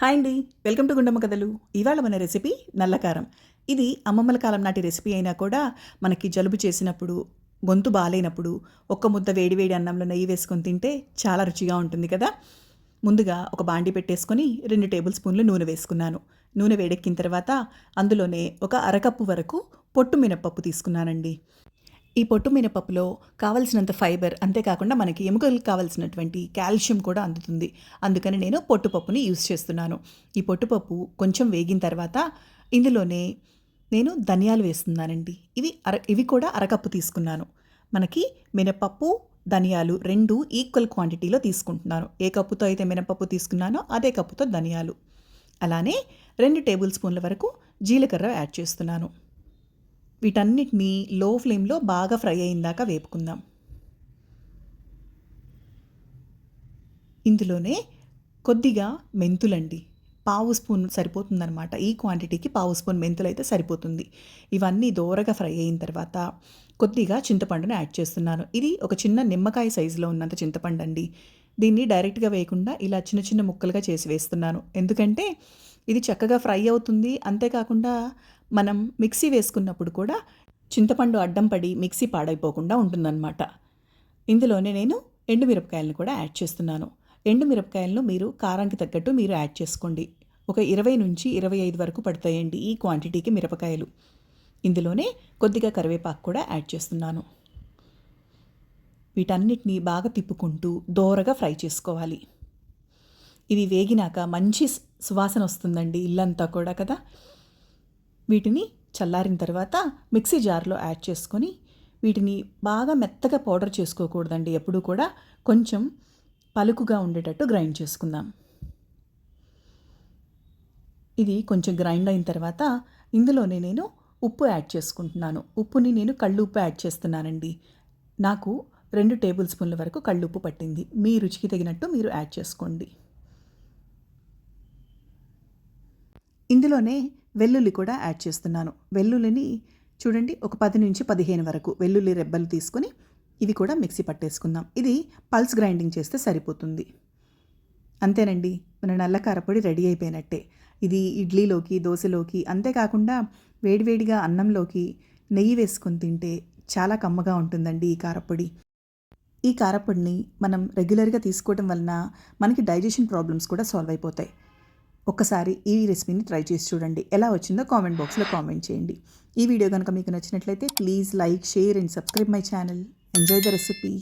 Hi అండి. Welcome to Gundamma కథలు. ఇవాళ మన రెసిపీ నల్లకారం. ఇది అమ్మమ్మల కాలం నాటి రెసిపీ అయినా కూడా మనకి జలుబు చేసినప్పుడు గొంతు బాగాలేనప్పుడు ఒక్క ముద్ద వేడివేడి అన్నంలో నెయ్యి వేసుకొని తింటే చాలా రుచిగా ఉంటుంది కదా? ముందుగా ఒక బాండి పెట్టేసుకొని రెండు టేబుల్ స్పూన్లు నూనె వేసుకున్నాను. నూనె వేడెక్కిన తర్వాత అందులోనే ఒక అరకప్పు వరకు పొట్టు మినప్పప్పు తీసుకున్నానండి. ఈ పొట్టు మినపప్పులో కావలసినంత ఫైబర్ అంతేకాకుండా మనకి ఎముకలకు కావలసినటువంటి కాల్షియం కూడా అందుతుంది. అందుకని నేను పొట్టుపప్పుని యూస్ చేస్తున్నాను. ఈ పొట్టుపప్పు కొంచెం వేగిన తర్వాత ఇందులోనే నేను ధనియాలు వేస్తున్నానండి. ఇవి అర ఇవి కూడా అరకప్పు తీసుకున్నాను. మనకి మినపప్పు ధనియాలు రెండు ఈక్వల్ క్వాంటిటీలో తీసుకుంటున్నాను. ఏ కప్పుతో అయితే మినపప్పు తీసుకున్నానో అదే కప్పుతో ధనియాలు. అలానే రెండు టేబుల్ స్పూన్ల వరకు జీలకర్ర యాడ్ చేస్తున్నాను. వీటన్నిటిని లో ఫ్లేమ్లో బాగా ఫ్రై అయిందాక వేపుకుందాం. ఇందులోనే కొద్దిగా మెంతులండి. పావు స్పూన్ సరిపోతుందనమాట ఈ క్వాంటిటీకి పావు స్పూన్ మెంతులు అయితే సరిపోతుంది. ఇవన్నీ దోరగా ఫ్రై అయిన తర్వాత కొద్దిగా చింతపండును యాడ్ చేస్తున్నాను. ఇది ఒక చిన్న నిమ్మకాయ సైజులో ఉన్నంత చింతపండు అండి దీన్ని డైరెక్ట్గా వేయకుండా ఇలా చిన్న చిన్న ముక్కలుగా చేసి వేస్తున్నాను. ఎందుకంటే ఇది చక్కగా ఫ్రై అవుతుంది. అంతేకాకుండా మనం మిక్సీ వేసుకున్నప్పుడు కూడా చింతపండు అడ్డం పడి మిక్సీ పాడైపోకుండా ఉంటుందన్నమాట. ఇందులోనే నేను ఎండుమిరపకాయలను కూడా యాడ్ చేస్తున్నాను. ఎండుమిరపకాయలను మీరు కారానికి తగ్గట్టు మీరు యాడ్ చేసుకోండి. ఒక ఇరవై నుంచి ఇరవై ఐదు వరకు పడతాయండి ఈ క్వాంటిటీకి మిరపకాయలు. ఇందులోనే కొద్దిగా కరివేపాకు కూడా యాడ్ చేస్తున్నాను. వీటన్నిటిని బాగా తిప్పుకుంటూ దోరగా ఫ్రై చేసుకోవాలి. ఇవి వేగినాక మంచి సువాసన వస్తుందండి ఇల్లంతా కూడా కదా. వీటిని చల్లారిన తర్వాత మిక్సీ జార్లో యాడ్ చేసుకొని వీటిని బాగా మెత్తగా పౌడర్ చేసుకోకూడదండి. ఎప్పుడూ కూడా కొంచెం పలుకుగా ఉండేటట్టు గ్రైండ్ చేసుకుందాం. ఇది కొంచెం గ్రైండ్ అయిన తర్వాత ఇందులోనే నేను ఉప్పు యాడ్ చేసుకుంటున్నాను. ఉప్పుని నేను కళ్ళు ఉప్పు యాడ్ చేస్తున్నానండి. నాకు రెండు టేబుల్ స్పూన్ల వరకు కళ్ళుప్పు పట్టింది. మీ రుచికి తగినట్టు మీరు యాడ్ చేసుకోండి. ఇందులోనే వెల్లుల్లి కూడా యాడ్ చేస్తున్నాను. వెల్లుల్లిని చూడండి ఒక పది నుంచి పదిహేను వరకు వెల్లుల్లి రెబ్బలు తీసుకొని ఇవి కూడా మిక్సీ పట్టేసుకుందాం. ఇది పల్స్ గ్రైండింగ్ చేస్తే సరిపోతుంది. అంతేనండి మన నల్ల కారపొడి రెడీ అయిపోయినట్టే. ఇది ఇడ్లీలోకి దోశలోకి అంతేకాకుండా వేడివేడిగా అన్నంలోకి నెయ్యి వేసుకొని తింటే చాలా కమ్మగా ఉంటుందండి ఈ కారపొడి. ఈ కారపొడిని మనం రెగ్యులర్గా తీసుకోవడం వలన మనకి డైజెషన్ ప్రాబ్లమ్స్ కూడా సాల్వ్ అయిపోతాయి. ఒక్కసారి ఈ రెసిపీని ట్రై చేసి చూడండి. ఎలా వచ్చిందో కామెంట్ బాక్స్లో కామెంట్ చేయండి. ఈ వీడియో కనుక మీకు నచ్చినట్లయితే please like share and subscribe my channel. Enjoy the recipe.